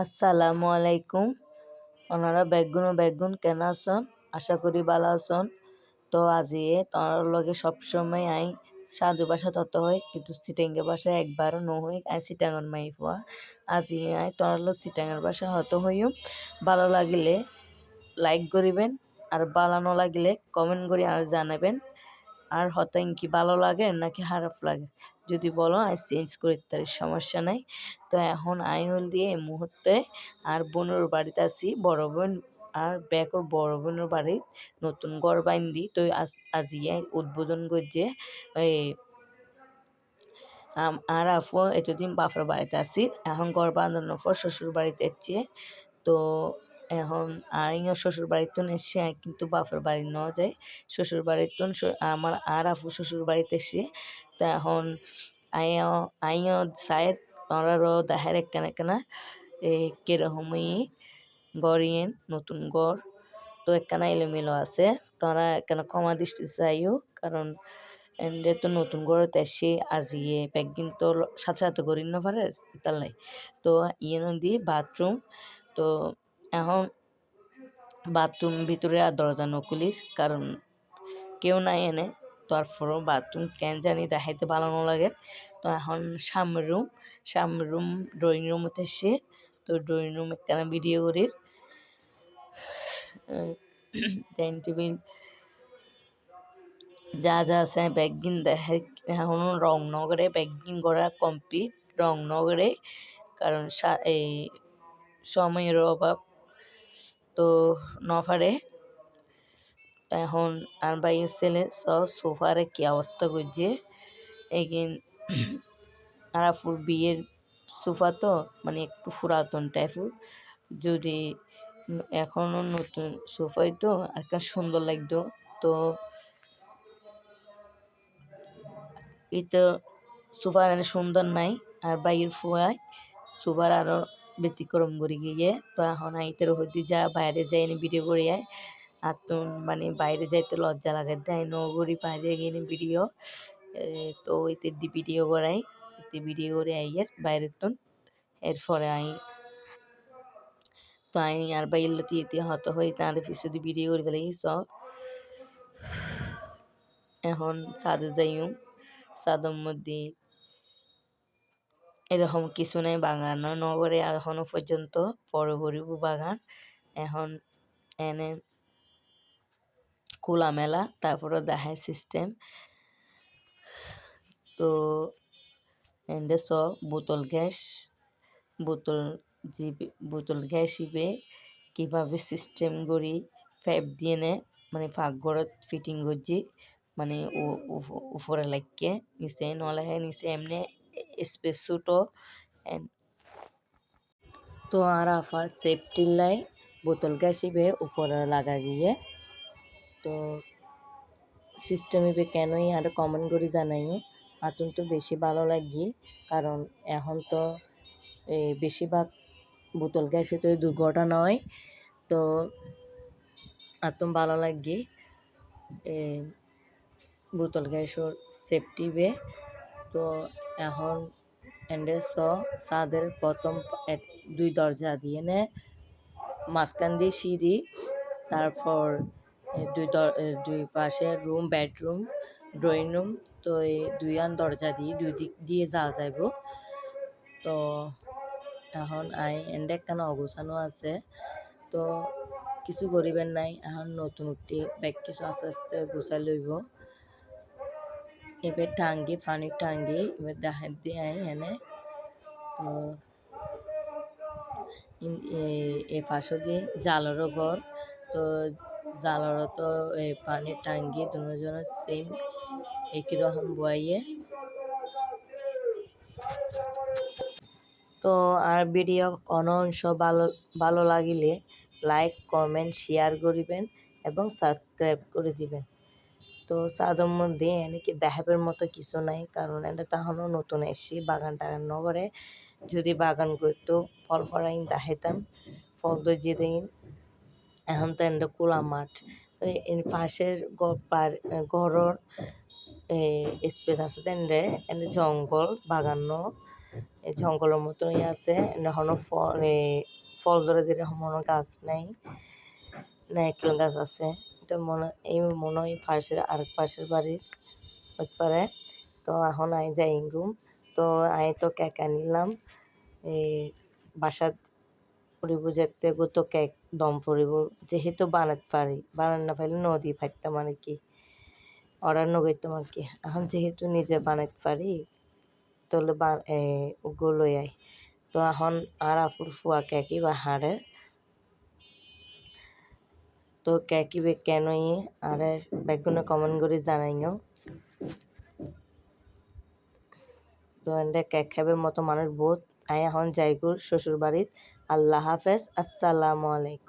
আসসালামু আলাইকুম। ওনারা বেগুন বেগুন কেন আসন, আশা করি ভালো আসন। তো আজিয়ে তোমার লগে সবসময় আই সাধু ভাষা তত হয়, কিন্তু সিটেঙ্গে ভাষা একবারও ন হই আই সিটাঙ্গন মাই ফুয়া। আজি আই তোমার লোক সিটাঙ্গের ভাষা হত হইও। ভালো লাগিলে লাইক করিবেন, আর ভালো ন লাগিলে কমেন্ট করে আর জানাবেন। আর হতাইন কি ভালো লাগে নাকি খারাপ লাগে? যদি বলো, আই চেঞ্জ করে, তার সমস্যা নাই। তো এখন আই হল দিয়ে এই মুহূর্তে আর বোনের বাড়িতে আছি, বড় বোন আর ব্যাকর বড় বোনের বাড়ি নতুন ঘর বাইন্দি তো আজ আজিয়ে উদ্বোধন করছে এই আর আফু এতদিন বাপের বাড়িতে আছি, এখন ঘর বাঁধানোর পর শ্বশুর বাড়িতে এসছে তো এখন আইও শ্বশুর বাড়িতে এসে কিন্তু বাপের বাড়ি নেওয়া যায়। শ্বশুর বাড়িতে আমার আর আফু শ্বশুর বাড়িতে এসে তো এখন আইও আইও সাইড ওনারও দেখার একখানা একখানা কিরকমই গড়িয়েন নতুন গড়। তো একখানা এলোমেলো আছে, তোরা একখানা ক্ষমা দৃষ্টি চাইও, কারণ এন্ডে তো নতুন করে তেসে আজিয়ে প্যাকিং তো সাথে সাথে করি না পারে তালাই তো ইয়ে নদী, বাথরুম, তো এখন বাথরুম ভিতরে আর দরজা নকুলির, কারণ কেউ নাই এনে। তারপরও বাথরুম কেন জানি দেখাইতে ভালো না লাগে। তো এখন সামনের রুম সামনের রুম ড্রয়িং রুমতে এসে, তো ড্রয়িং রুম একটা ভিডিও করির ডাইনিং টেবিল যা যা আছে ব্যাগিন দেখে এখন রং নগরে ব্যাগিন করা কমপ্লিট রং নগরে কারণ এই সময়ের অভাব। তো নফারে। এখন আর বাইয়ের ছেলে সব সোফারে কি অবস্থা করছে? এগিন আরাফুর বিয়ের সোফা তো মানে একটু পুরাতন টাইপের। যদি এখনও নতুন সোফাই তো আর সুন্দর লাগতো। তো এটা সোফা সুন্দর নাই, আর বাইরের ফুয়ায় সোফার আরও ব্যতিক্রম করে গিয়ে। তো এখন আইতের হইতে যা বাইরে যাই ভিডিও করে আয় আর তো মানে বাইরে যাইতে লজ্জা লাগে দেয় নগরী বাইরে গিয়ে ভিডিও তো ওইতে দি ভিডিও করাই। এতে ভিডিও করে আইয়ের বাইরের তো এরপরে আই। তো আই আর বাইর লতি এতে হত হই তার পিছনে ভিডিও করে ফেলাই সব। এখন সাদে যাইও সাদর মধ্যে এরকম কিছু নেই বাগান। নগরে এখনও পর্যন্ত বড় গরিব বাগান। এখন এনে খোলামেলা তারপরে দেখায় সিস্টেম তো এন্ডে স, বোতল গ্যাস, বোতল জিবে বোতল গ্যাস ইবে কীভাবে সিস্টেম করি পাইপ দিয়ে নে মানে পাকঘরত ফিটিং করছি মানে উপরে লাগিয়ে নিচে নলে নিচে, এমনি স্পেস ছোটো তো আর আফার সেফটির লাই বোতল ইবে উপরে লাগা গিয়ে। তো সিস্টেম কেনই আর কমেন্ট করে জানাইও। আতুন তো বেশি ভালো লাগি, কারণ এখন তো বেশিরভাগ বোতল গ্যাসে তো দুর্ঘটনা হয়। তো আতুন ভালো লাগি বোতল গ্যাসর সেফটি বে তো এখন এন্ডে স সাদের প্রথম দুই দরজা দিয়ে নে, মাঝখান দিয়ে সিঁড়ি, তারপর দুই দুই পাশে রুম, বেডরুম, ড্রয়িং রুম, তো এই দুই আন দরজা দিয়ে দুই দিক দিয়ে যাওয়া যাইব। তো এখন আই এন্ডে একখানা অবসানও আছে? তো কিছু করিবেন নাই, এখন নতুন উঠি ব্যাগ কিছু আস্তে আস্তে গুছাই লইব। এবার টাঙ্গি, পানির টাঙ্গি, এবার দেখা দিয়ে এনে এ পাশে দিয়ে জালেরও ঘর, তো জালেরও তো এই পানির টাঙ্গি দুজনের সেম একই রকম বইয়ে। তো আর ভিডিও কোনো অংশ ভালো ভালো লাগিলে লাইক কমেন্ট শেয়ার করিবেন এবং সাবস্ক্রাইব করে দিবেন। তো সাদর মধ্যে এনেকে দেখাবের মতো কিছু নাই, কারণ এটা তাহলেও নতুন এসছি, বাগান টাগান নগরে যদি বাগান করতো, ফল ফলাইন দেখাইতাম, ফল তো দিন। এখন তো এটা খোলা মাঠ। পাশের ঘরের স্পেস আছে তেন্ডে এনে জঙ্গল, বাগান জঙ্গলের মতনই আছে। এখনও ফল ফল ধরে ধরে গাছ নাই। নারকেল গাছ আছে। এটা মনে, এই মনে হয় পাশের, আরেক পাশের বাড়ির পারে তো এখন আই যাই গুম তো আই তো কেক আনিলাম। এই বাসার ফুরিব যেতে তো কেক দম ফুরিব যেহেতু বানাতে পারি, বানান না পারলে নদী ফাইতাম আর কি? অর্ডার নগাইতাম আর কি। এখন যেহেতু নিজে বানাতে পারি, তাহলে গুলো আই। তো এখন আর আপুর ফুয়া কেকি বা তো কেকি বে কেন আর বেগুনে কমেন্ট করে জানাইও। তো এটা কেক খাবের মতো মানুষ বহুত। আই এখন যাইগুর শ্বশুর বাড়ির আল্লাহ হাফেজ। আসসালামু আলাইকুম।